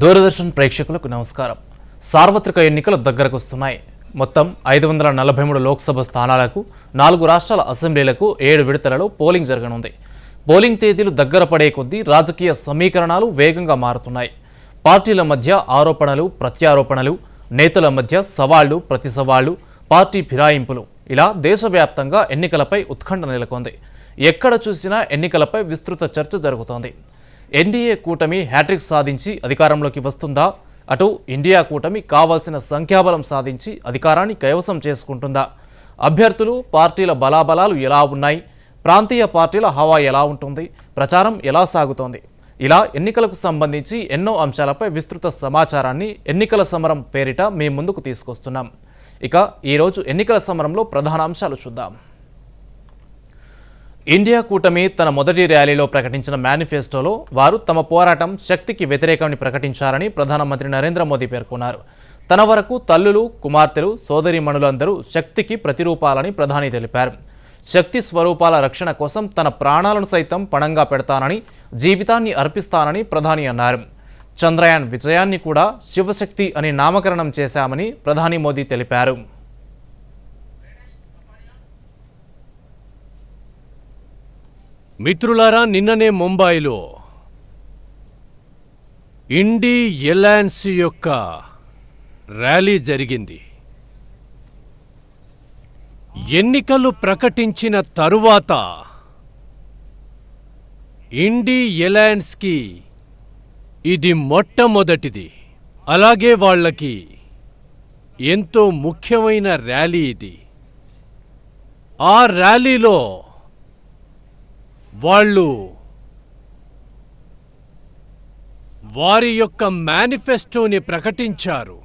దూరదర్శన్ ప్రేక్షకులకు నమస్కారం. సార్వత్రిక ఎన్నికలు దగ్గరకు వస్తున్నాయి మొత్తం ఐదు వందల నలభై మూడు లోక్సభ స్థానాలకు నాలుగు రాష్ట్రాల అసెంబ్లీలకు ఏడు విడతలలో పోలింగ్ జరగనుంది. పోలింగ్ తేదీలు దగ్గర పడే కొద్దీ రాజకీయ సమీకరణాలు వేగంగా మారుతున్నాయి. పార్టీల మధ్య ఆరోపణలు ప్రత్యారోపణలు నేతల మధ్య సవాళ్ళు ప్రతి సవాళ్ళు పార్టీ ఫిరాయింపులు. ఇలా దేశవ్యాప్తంగా ఎన్నికలపై ఉత్కంఠ నెలకొంది. ఎక్కడ చూసినా ఎన్నికలపై విస్తృత చర్చ జరుగుతోంది. ఎన్డీఏ కూటమి హ్యాట్రిక్ సాధించి అధికారంలోకి వస్తుందా? అటు ఇండియా కూటమి కావాల్సిన సంఖ్యాబలం సాధించి అధికారాన్ని కైవసం చేసుకుంటుందా? అభ్యర్థులు పార్టీల బలాబలాలు ఎలా ఉన్నాయి? ప్రాంతీయ పార్టీల హవా ఎలా ఉంటుంది? ప్రచారం ఎలా సాగుతోంది? ఇలా ఎన్నికలకు సంబంధించి ఎన్నో అంశాలపై విస్తృత సమాచారాన్ని ఎన్నికల సమరం పేరిట మీ ముందుకు తీసుకొస్తున్నాం. ఇక ఈరోజు ఎన్నికల సమరంలో ప్రధాన అంశాలు చూద్దాం. ఇండియా కూటమి తన మొదటి ర్యాలీలో ప్రకటించిన మేనిఫెస్టోలో వారు తమ పోరాటం శక్తికి వ్యతిరేకమని ప్రకటించారని ప్రధానమంత్రి నరేంద్ర మోదీ పేర్కొన్నారు. తన వరకు తల్లులు కుమార్తెలు సోదరీమణులందరూ శక్తికి ప్రతిరూపాలని ప్రధాని తెలిపారు. శక్తి స్వరూపాల రక్షణ కోసం తన ప్రాణాలను సైతం పణంగా పెడతానని జీవితాన్ని అర్పిస్తానని ప్రధాని అన్నారు. చంద్రయాన్ విజయాన్ని కూడా శివశక్తి అని నామకరణం చేశామని ప్రధాని మోదీ తెలిపారు. మిత్రులారా నిన్ననే ముంబైలో ఇండి ఎలాన్స్ యొక్క ర్యాలీ జరిగింది. ఎన్నికలు ప్రకటించిన తరువాత ఇండి ఎలాయన్స్కి ఇది మొట్టమొదటిది. అలాగే వాళ్ళకి ఎంతో ముఖ్యమైన ర్యాలీ ఇది. ఆ ర్యాలీలో వాళ్ళు వారి యొక్క మేనిఫెస్టోని ప్రకటించారు.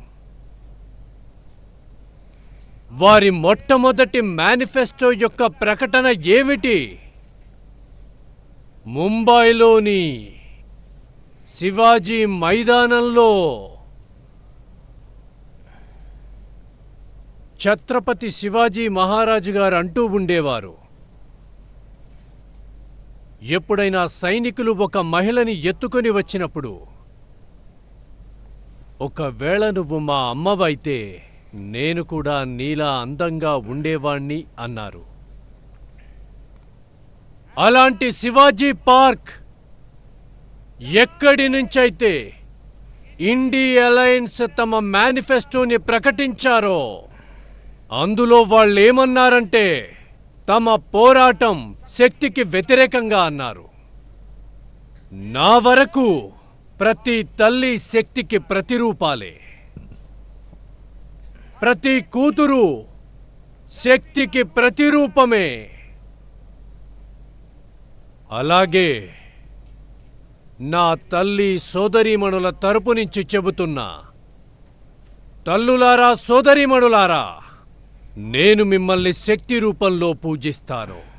వారి మొట్టమొదటి మేనిఫెస్టో యొక్క ప్రకటన ఏమిటి? ముంబైలోని శివాజీ మైదానంలో ఛత్రపతి శివాజీ మహారాజు గారు అంటూ ఉండేవారు. ఎప్పుడైనా సైనికులు ఒక మహిళని ఎత్తుకొని వచ్చినప్పుడు ఒకవేళ నువ్వు మా అమ్మవైతే నేను కూడా నీలా అందంగా ఉండేవాణ్ణి అన్నారు. అలాంటి శివాజీ పార్క్ ఎక్కడి నుంచైతే ఇండి అలయన్స్ తమ మేనిఫెస్టోని ప్రకటించారో అందులో వాళ్ళేమన్నారంటే తమ పోరాటం శక్తికి వ్యతిరేకంగా అన్నారు. నా వరకు ప్రతి తల్లి శక్తికి ప్రతిరూపాలే. ప్రతి కూతురు శక్తికి ప్రతిరూపమే. అలాగే నా తల్లి సోదరీమణుల తరపు నుంచి చెబుతున్నా. తల్లులారా సోదరీమణులారా! నేను మిమ్మల్ని శక్తి రూపంలో పూజిస్తాను.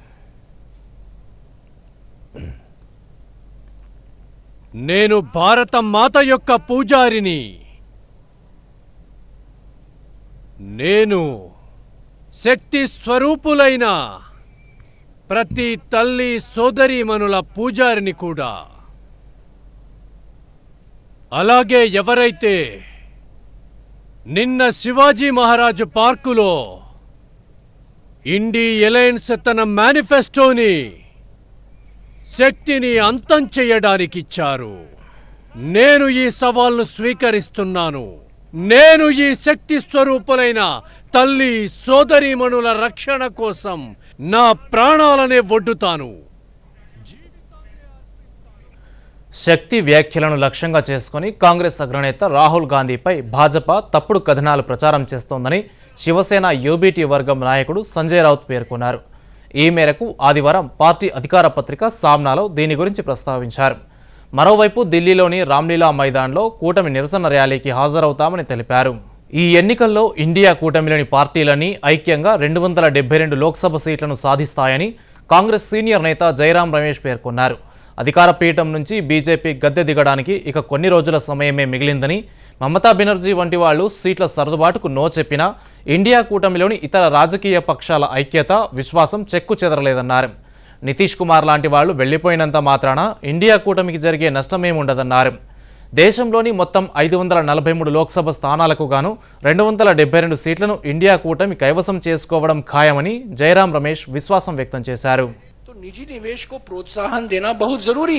నేను భారత మాత యొక్క పూజారిని. నేను శక్తి స్వరూపులైన ప్రతి తల్లి సోదరీమణుల పూజారిని కూడా. అలాగే ఎవరైతే నిన్న శివాజీ మహారాజు పార్కులో ఇండి ఎలయన్స్ తన మేనిఫెస్టోని శక్తిని అంతం చేయడానికిచ్చారు. నేను ఈ సవాల్ను స్వీకరిస్తున్నాను. నేను ఈ శక్తి స్వరూపులైన తల్లి సోదరీమణుల రక్షణ కోసం నా ప్రాణాలనే ఒడ్డుతాను శక్తి వ్యాఖ్యలను లక్ష్యంగా చేసుకుని కాంగ్రెస్ అగ్రనేత రాహుల్ గాంధీపై భాజపా తప్పుడు కథనాలు ప్రచారం చేస్తోందని శివసేన యూబీటీ వర్గం నాయకుడు సంజయ్ రావుత్ పేర్కొన్నారు. ఈ మేరకు ఆదివారం పార్టీ అధికార పత్రిక సామ్నాలో దీని గురించి ప్రస్తావించారు. మరోవైపు ఢిల్లీలోని రామ్లీలా మైదాన్లో కూటమి నిరసన ర్యాలీకి హాజరవుతామని తెలిపారు. ఈ ఎన్నికల్లో ఇండియా కూటమిలోని పార్టీలన్నీ ఐక్యంగా రెండు వందల డెబ్బై రెండు లోక్సభ సీట్లను సాధిస్తాయని కాంగ్రెస్ సీనియర్ నేత జైరాం రమేష్ పేర్కొన్నారు. అధికార పీఠం నుంచి బీజేపీ గద్దె దిగడానికి ఇక కొన్ని రోజుల సమయమే మిగిలిందని మమతా బెనర్జీ వంటి వాళ్ళు సీట్ల సర్దుబాటుకు నో చెప్పినా ఇండియా కూటమిలోని ఇతర రాజకీయ పక్షాల ఐక్యత విశ్వాసం చెక్కు చెదరలేదన్నారు. నితీష్ కుమార్ లాంటి వాళ్ళు వెళ్ళిపోయినంత మాత్రాన ఇండియా కూటమికి జరిగే నష్టమేముండదన్నారు దేశంలోని మొత్తం ఐదు వందల నలభై మూడు లోక్సభ స్థానాలకు గాను రెండు వందల డెబ్బై రెండు సీట్లను ఇండియా కూటమి కైవసం చేసుకోవడం ఖాయమని జయరాం రమేష్ విశ్వాసం వ్యక్తం చేశారు. నిజీ నివేశ్ ప్రోత్సాహం దేనా బహు జరూరీ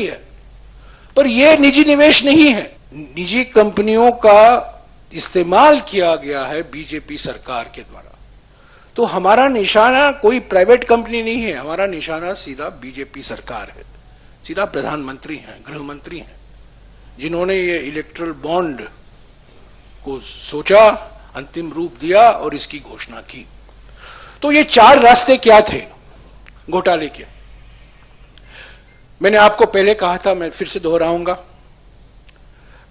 पर यह निजी निवेश नहीं है। निजी कंपनियों का इस्तेमाल किया गया है बीजेपी सरकार के द्वारा। तो हमारा निशाना कोई प्राइवेट कंपनी नहीं है, हमारा निशाना सीधा बीजेपी सरकार है। सीधा प्रधानमंत्री हैं गृह मंत्री हैं, जिन्होंने ये इलेक्ट्रल बॉन्ड को सोचा, अंतिम रूप दिया और इसकी घोषणा की। तो ये चार रास्ते क्या थे घोटाले के? मैंने आपको पहले कहा था, मैं फिर से दोहराऊँगा।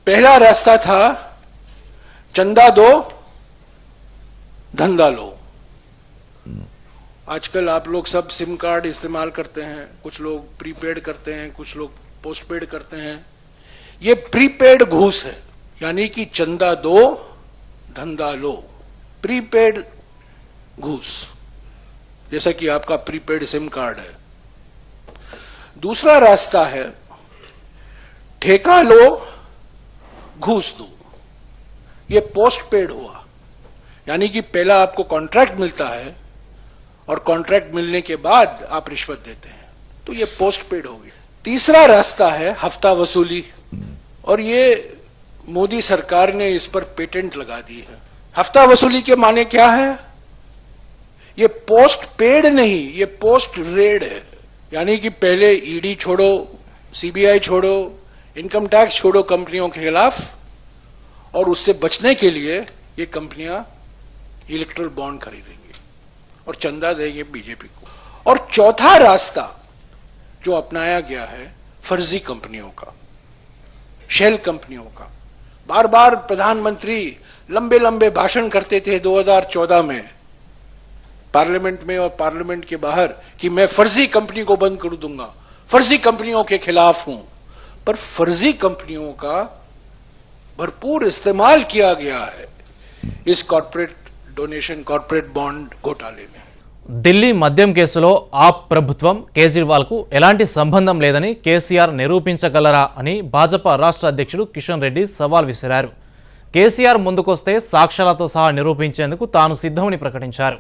पहला रास्ता था, चंदा दो, धंधा लो। आजकल आप लोग सब सिम कार्ड इस्तेमाल करते हैं, कुछ लोग प्रीपेड करते हैं, कुछ लोग पोस्टपेड करते हैं। ये प्रीपेड घूस है, यानी कि चंदा दो, धंधा लो। प्रीपेड घूस, जैसा कि आपका प्रीपेड सिम कार्ड है। दूसरा रास्ता है, ठेका लो, घूस दो। ये पोस्ट पेड हुआ। यानी कि पहला आपको कॉन्ट्रैक्ट मिलता है और कॉन्ट्रैक्ट मिलने के बाद आप रिश्वत देते हैं। तो ये पोस्ट पेड हो गया। तीसरा रास्ता है हफ़्ता वसूली। और ये मोदी सरकार ने इस पर पेटेंट लगा दी है। हफ़्ता वसूली के माने क्या है? ये पोस्ट पेड नहीं, ये पोस्ट रेड है। यानी कि पहले ईडी छोड़ो सीबीआई छोड़ो इनकम टैक्स छोड़ो कंपनियों के खिलाफ, और उससे बचने के लिए ये कंपनियाँ इलेक्ट्रल बॉन्ड खरीदेंगी और चंदा देंगे बीजेपी को। और चौथा रास्ता जो अपनाया गया है, फर्जी कंपनियों का शेल कंपनियों का। बार बार प्रधानमंत्री लंबे लंबे भाषण करते थे 2014 में पार्लियामेंट में और पार्लियामेंट के बाहर कि मैं फर्जी कंपनी को बंद कर दूंगा फर्जी कंपनियों के खिलाफ हूं पर फर्जी कंपनियों का भरपूर इस्तेमाल किया गया है इस कॉरपोरेट डोनेशन कॉरपोरेट बॉन्ड घोटाले में ఢిల్లీ మద్యం కేసులో ఆప్ ప్రభుత్వం కేజ్రీవాల్కు ఎలాంటి సంబంధం లేదని కేసీఆర్ నిరూపించగలరా అని భాజపా రాష్ట్ర అధ్యక్షుడు కిషన్ రెడ్డి సవాల్ విసిరారు కేసీఆర్ ముందుకొస్తే సాక్ష్యాలతో సహా నిరూపించేందుకు తాను సిద్ధమని ప్రకటించారు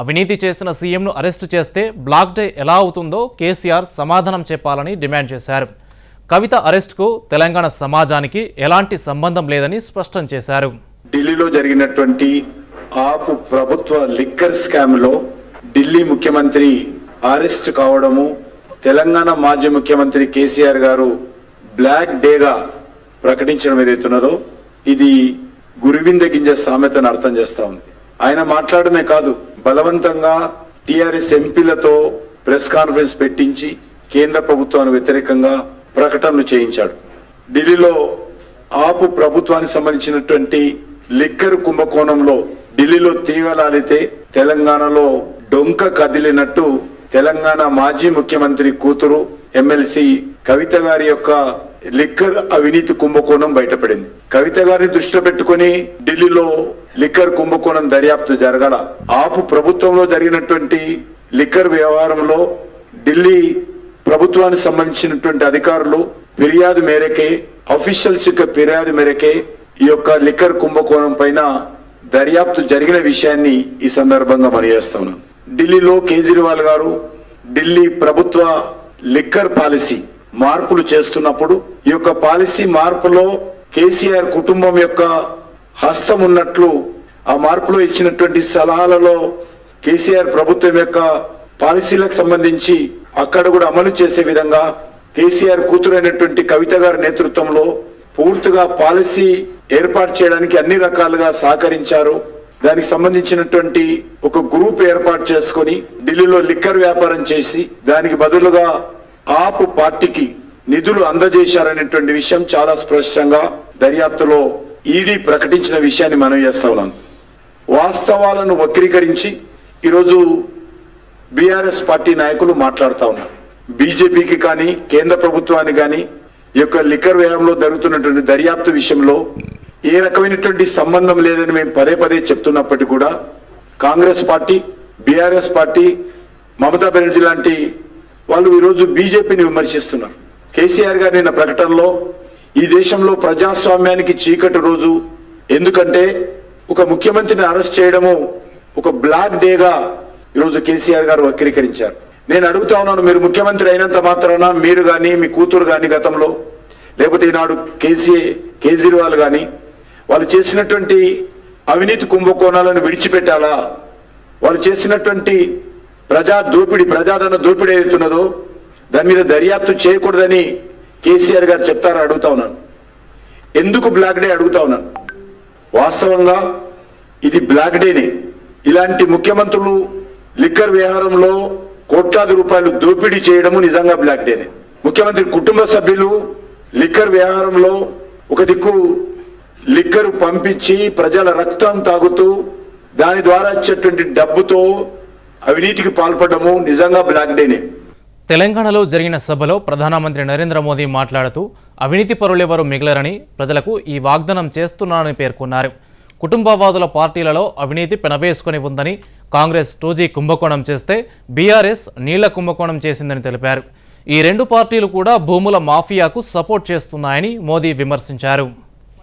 అవినీతి చేసిన సీఎంను అరెస్టు చేస్తే బ్లాక్ డే ఎలా అవుతుందో కేసీఆర్ సమాధానం చెప్పాలని డిమాండ్ చేశారు. కవిత అరెస్టుకు తెలంగాణ సమాజానికి ఎలాంటి సంబంధం లేదని స్పష్టం చేశారు. ఢిల్లీలో జరిగినటువంటి ఆపు ప్రభుత్వ లిక్కర్ స్కామ్లో ఢిల్లీ ముఖ్యమంత్రి అరెస్ట్ కావడము తెలంగాణ మాజీ ముఖ్యమంత్రి కేసీఆర్ గారు బ్లాక్ డేగా ప్రకటించడం ఏదైతున్నదో ఇది గురువింద గింజ సామెతను అర్థం చేస్తా ఉంది. ఆయన మాట్లాడమే కాదు బలవంతంగా టిఆర్ఎస్ ఎంపీలతో ప్రెస్ కాన్ఫరెన్స్ పెట్టించి కేంద్ర ప్రభుత్వానికి వ్యతిరేకంగా ప్రకటనలు చేయించాడు. ఢిల్లీలో ఆపు ప్రభుత్వానికి సంబంధించినటువంటి లిక్కర్ కుంభకోణంలో ఢిల్లీలో తీగలాలితే తెలంగాణలో డొంక కదిలినట్టు తెలంగాణ మాజీ ముఖ్యమంత్రి కూతురు ఎమ్మెల్సీ కవిత గారి యొక్క లిక్కర్ అవినీతి కుంభకోణం బయటపడింది. కవిత గారిని దృష్టిలో పెట్టుకుని ఢిల్లీలో లిక్కర్ కుంభకోణం దర్యాప్తు జరగాల. ఆపు ప్రభుత్వంలో జరిగినటువంటి లిక్కర్ వ్యవహారంలో ఢిల్లీ ప్రభుత్వానికి సంబంధించినటువంటి అధికారులు ఫిర్యాదు మేరకే అఫీషియల్స్ యొక్క ఫిర్యాదు మేరకే ఈ యొక్క లిక్కర్ కుంభకోణం పైన దర్యాప్తు జరిగిన విషయాన్ని ఈ సందర్భంగా మనయేస్తా ఉన్నాను ఢిల్లీలో కేజ్రీవాల్ గారు ఢిల్లీ ప్రభుత్వ లిక్కర్ పాలసీ మార్పులు చేస్తున్నప్పుడు ఈ యొక్క పాలసీ మార్పులో కేసీఆర్ కుటుంబం యొక్క హస్తం ఉన్నట్లు ఆ మార్పులో ఇచ్చినటువంటి సలహాలలో కేసీఆర్ ప్రభుత్వం యొక్క పాలసీలకు సంబంధించి అక్కడ కూడా అమలు చేసే విధంగా కేసీఆర్ కూతురైనటువంటి కవిత గారి నేతృత్వంలో పూర్తిగా పాలసీ ఏర్పాటు చేయడానికి అన్ని రకాలుగా సహకరించారు. దానికి సంబంధించినటువంటి ఒక గ్రూప్ ఏర్పాటు చేసుకొని ఢిల్లీలో లిక్కర్ వ్యాపారం చేసి దానికి బదులుగా ఆపు పార్టీకి నిధులు అందజేశారనేటువంటి విషయం చాలా స్పష్టంగా దర్యాప్తులో ఈడీ ప్రకటించిన విషయాన్ని మనం చేస్తా ఉన్నాను. వాస్తవాలను వక్రీకరించి ఈరోజు బీఆర్ఎస్ పార్టీ నాయకులు మాట్లాడుతూ ఉన్నారు. బీజేపీకి కానీ కేంద్ర ప్రభుత్వానికి కానీ ఈ యొక్క లిక్కర్ వ్యయంలో జరుగుతున్నటువంటి దర్యాప్తు విషయంలో ఏ రకమైనటువంటి సంబంధం లేదని మేము పదే పదే చెప్తున్నప్పటికీ కూడా Congress party BRS party Mamata Banerjee లాంటి వాళ్ళు ఈరోజు బీజేపీని విమర్శిస్తున్నారు. కేసీఆర్ గారు నిన్న ప్రకటనలో ఈ దేశంలో ప్రజాస్వామ్యానికి చీకటి రోజు ఎందుకంటే ఒక ముఖ్యమంత్రిని అరెస్ట్ చేయడము ఒక బ్లాక్ డేగా ఈరోజు కేసీఆర్ గారు వక్రీకరించారు. నేను అడుగుతా ఉన్నాను మీరు ముఖ్యమంత్రి అయినంత మాత్రాన మీరు కానీ మీ కూతురు కానీ గతంలో లేకపోతే ఈనాడు కేసీ కేజ్రీవాల్ కానీ వాళ్ళు చేసినటువంటి అవినీతి కుంభకోణాలను విడిచిపెట్టాలా? వాళ్ళు చేసినటువంటి ప్రజా దోపిడీ ప్రజాధన దోపిడీ ఏదైతున్నదో దాని మీద దర్యాప్తు చేయకూడదని కేసీఆర్ గారు చెప్తారని అడుగుతా ఉన్నాను. ఎందుకు బ్లాక్ డే అడుగుతా ఉన్నాను? వాస్తవంగా ఇది బ్లాక్ డేనే. ఇలాంటి ముఖ్యమంత్రులు లిక్కర్ వ్యవహారంలో కోట్లాది రూపాయలు దోపిడీ చేయడము నిజంగా బ్లాక్ డేనే. ముఖ్యమంత్రి కుటుంబ సభ్యులు లిక్కర్ వ్యవహారంలో ఒక దిక్కు లిక్కర్ పంపించి ప్రజల రక్తం తాగుతూ దాని ద్వారా వచ్చేటువంటి డబ్బుతో అవినీతికి పాల్పడము నిజంగా బ్లాక్ డేనే తెలంగాణలో జరిగిన సభలో ప్రధానమంత్రి నరేంద్ర మోదీ మాట్లాడుతూ అవినీతి పరులెవరూ మిగలరని ప్రజలకు ఈ వాగ్దానం చేస్తున్నానని పేర్కొన్నారు. కుటుంబవాదుల పార్టీలలో అవినీతి పెనవేసుకొని ఉందని కాంగ్రెస్ టూజీ కుంభకోణం చేస్తే బీఆర్ఎస్ నీళ్ళ కుంభకోణం చేసిందని తెలిపారు. ఈ రెండు పార్టీలు కూడా భూముల మాఫియాకు సపోర్ట్ చేస్తున్నాయని మోదీ విమర్శించారు.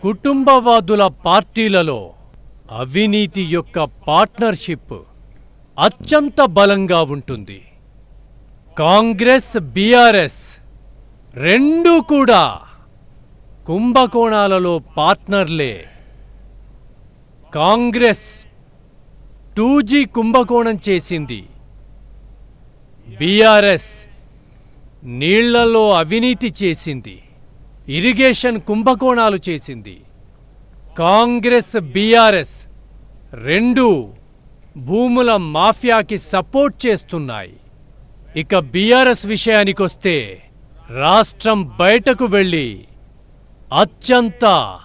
కుటుంబవాదుల పార్టీలలో అవినీతి యొక్క పార్ట్నర్షిప్ అత్యంత బలంగా ఉంటుంది. కాంగ్రెస్ బీఆర్ఎస్ రెండూ కూడా కుంభకోణాలలో పార్ట్నర్లే. కాంగ్రెస్ టూ జీ కుంభకోణం చేసింది. బీఆర్ఎస్ నీళ్ళలో అవినీతి చేసింది. ఇరిగేషన్ కుంభకోణాలు చేసింది. కాంగ్రెస్ బీఆర్ఎస్ రెండు భూముల మాఫియాకి సపోర్ట్ చేస్తున్నాయి. ఇక బీఆర్ఎస్ విషయానికొస్తే రాష్ట్రం బయటకు వెళ్ళి అత్యంత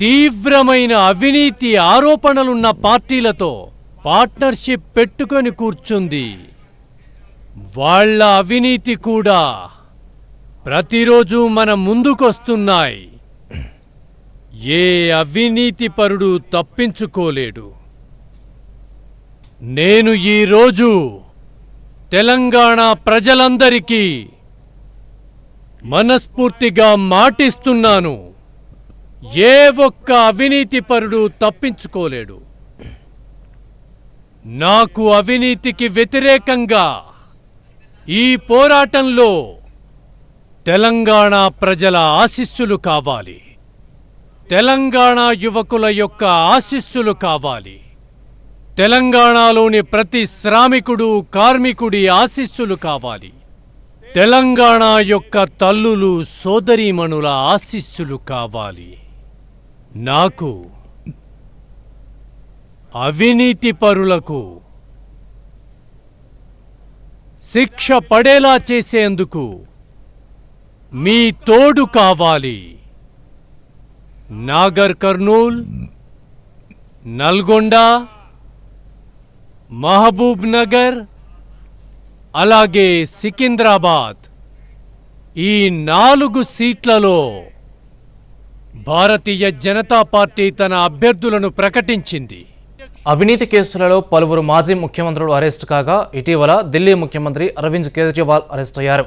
తీవ్రమైన అవినీతి ఆరోపణలున్న పార్టీలతో పార్ట్నర్షిప్ పెట్టుకొని కూర్చుంది. వాళ్ళ అవినీతి కూడా ప్రతిరోజు మన ముందుకొస్తున్నాయి. ఏ అవినీతి పరుడు తప్పించుకోలేడు. నేను ఈరోజు తెలంగాణ ప్రజలందరికీ మనస్ఫూర్తిగా మాటిస్తున్నాను. ఏ ఒక్క అవినీతిపరుడు తప్పించుకోలేడు. నాకు అవినీతికి వ్యతిరేకంగా ఈ పోరాటంలో తెలంగాణ ప్రజల ఆశీస్సులు కావాలి. తెలంగాణ యువకుల యొక్క ఆశీస్సులు కావాలి. తెలంగాణలోని ప్రతి శ్రామికుడు కార్మికుడి ఆశీస్సులు కావాలి. తెలంగాణ యొక్క తల్లులు సోదరీమణుల ఆశీస్సులు కావాలి. నాకు అవినీతి పరులకు శిక్ష పడేలా చేసేందుకు మీ తోడు కావాలి. నాగర్ కర్నూల్ నల్గొండ మహబూబ్ నగర్ అలాగే సికింద్రాబాద్. ఈ నాలుగు సీట్లలో భారతీయ జనతా పార్టీ తన అభ్యర్థులను ప్రకటించింది. అవినీతి కేసులలో పలువురు మాజీ ముఖ్యమంత్రులు అరెస్ట్ కాగా ఇటీవల ఢిల్లీ ముఖ్యమంత్రి అరవింద్ కేజ్రీవాల్ అరెస్ట్ అయ్యారు.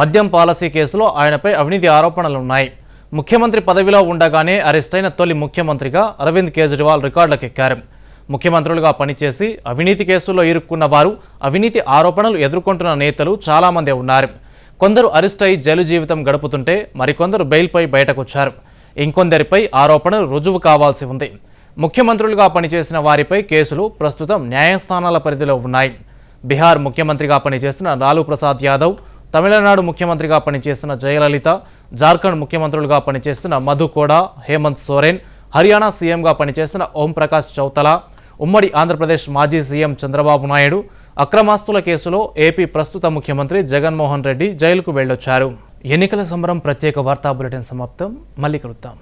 మద్యం పాలసీ కేసులో ఆయనపై అవినీతి ఆరోపణలున్నాయి. ముఖ్యమంత్రి పదవిలో ఉండగానే అరెస్ట్ అయిన తొలి ముఖ్యమంత్రిగా అరవింద్ కేజ్రీవాల్ రికార్డులకెక్కారు. ముఖ్యమంత్రులుగా పనిచేసి అవినీతి కేసుల్లో ఇరుక్కున్న వారు అవినీతి ఆరోపణలు ఎదుర్కొంటున్న నేతలు చాలామంది ఉన్నారు. కొందరు అరెస్ట్ అయి జైలు జీవితం గడుపుతుంటే మరికొందరు బెయిల్పై బయటకొచ్చారు. ఇంకొందరిపై ఆరోపణలు రుజువు కావాల్సి ఉంది. ముఖ్యమంత్రులుగా పనిచేసిన వారిపై కేసులు ప్రస్తుతం న్యాయస్థానాల పరిధిలో ఉన్నాయి. బీహార్ ముఖ్యమంత్రిగా పనిచేసిన లాలూ ప్రసాద్ యాదవ్ తమిళనాడు ముఖ్యమంత్రిగా పనిచేసిన జయలలిత జార్ఖండ్ ముఖ్యమంత్రులుగా పనిచేసిన మధు కోడా హేమంత్ సోరెన్ హర్యానా సీఎంగా పనిచేసిన ఓంప్రకాష్ చౌతలా ఉమ్మడి ఆంధ్రప్రదేశ్ మాజీ సీఎం చంద్రబాబు నాయుడు అక్రమాస్తుల కేసులో ఏపీ ప్రస్తుత ముఖ్యమంత్రి జగన్మోహన్ రెడ్డి జైలుకు వెళ్ళొచ్చారు. ఎన్నికల సంబరం ప్రత్యేక వార్తా బులెటిన్ సమాప్తం. మళ్ళీ కలుద్దాం.